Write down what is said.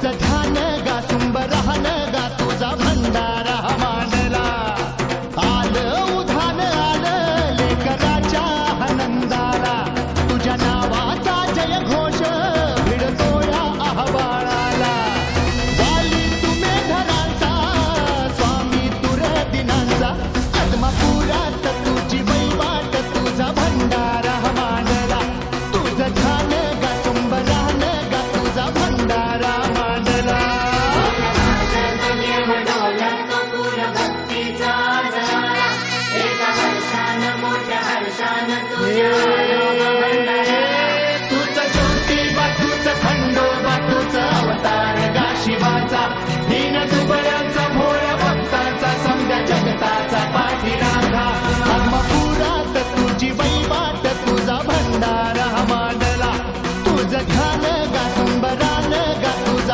the kindness. पाषाण तुझ्या तूच ज्योती बातूच खंडोबा तूच अवतार गाशिबाचा दीन दुबळ्यांचा भोळ भक्ताचा समजा जगताचा तुझी वैवाट तुझा भंडार हा मांडला तुझ खान